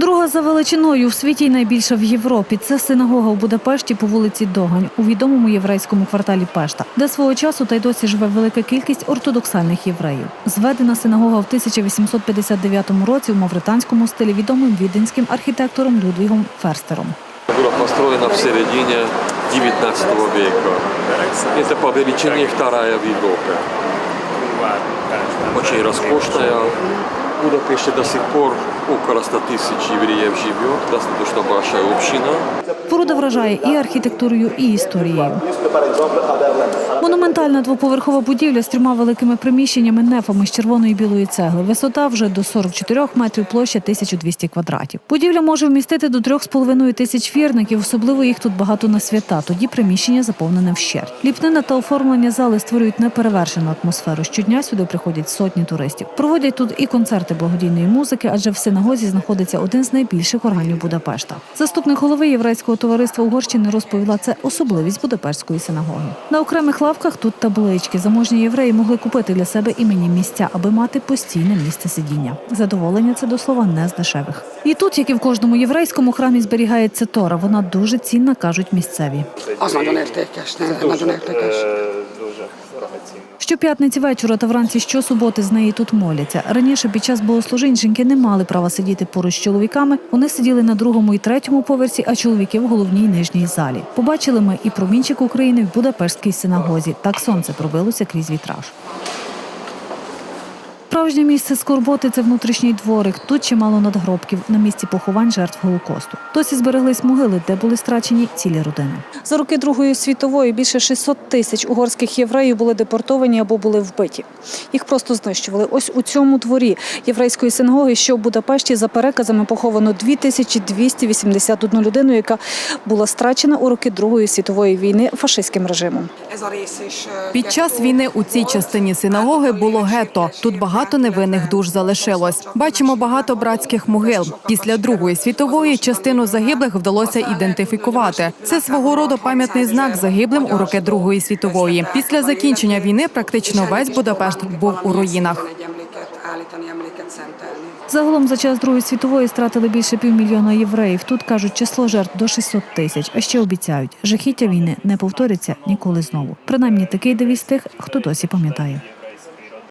Друга за величиною в світі й найбільша в Європі. Це синагога у Будапешті по вулиці Догань у відомому єврейському кварталі Пешта, де свого часу та й досі живе велика кількість ортодоксальних євреїв. Зведена синагога в 1859 році у мавританському стилі відомим віденським архітектором Людвігом Ферстером. Была построена в середине 19 века. Это по величине вторая в Европе. Очень роскошная. В Будапеште до сих пор около 100 тысяч евреев живет. Достаточно большая община. Споруда вражає і архітектурою, і історією. Монументальна двоповерхова будівля з трьома великими приміщеннями, нефами з червоної і білої цегли. Висота вже до 44 метрів, площа 1200 квадратів. Будівля може вмістити до 3,5 тисяч вірників, особливо їх тут багато на свята. Тоді приміщення заповнене вщерть. Ліпнина та оформлення зали створюють неперевершену атмосферу. Щодня сюди приходять сотні туристів. Проводять тут і концерти благодійної музики, адже в синагозі знаходиться один з найбільших органів Будапешта. Заступник голови єврейського товариства Угорщини розповіла це особливість Будапештської синагоги. На окремих лавках тут таблички. Заможні євреї могли купити для себе іменні місця, аби мати постійне місце сидіння. Задоволення це до слова не з дешевих. І тут, як і в кожному єврейському храмі, зберігається Тора. Вона дуже цінна, кажуть місцеві. Дорогоцінно. Щоп'ятниці вечора та вранці щосуботи з неї тут моляться. Раніше під час богослужінь жінки не мали права сидіти поруч з чоловіками. Вони сиділи на другому і третьому поверсі, а чоловіки в головній нижній залі. Побачили ми і промінчик України в Будапештській синагозі. Так сонце пробилося крізь вітраж. Справжнє місце скорботи це внутрішній дворик. Тут чимало надгробків на місці поховань жертв Голокосту. Досі збереглись могили, де були страчені цілі родини. За роки Другої світової більше 600 тисяч угорських євреїв були депортовані або були вбиті. Їх просто знищували. Ось у цьому дворі єврейської синагоги, що в Будапешті, за переказами поховано 2281 людину, яка була страчена у роки Другої світової війни фашистським режимом. Під час війни у цій частині синагоги було гетто. Тут багато невинних душ залишилось. Бачимо багато братських могил. Після Другої світової частину загиблих вдалося ідентифікувати. Це свого роду пам'ятний знак загиблим у роки Другої світової. Після закінчення війни практично весь Будапешт був у руїнах. Загалом за час Другої світової стратили більше півмільйона євреїв. Тут кажуть, число жертв до 600 тисяч. А ще обіцяють, жахіття війни не повториться ніколи знову. Принаймні такий девіз тих, хто досі пам'ятає.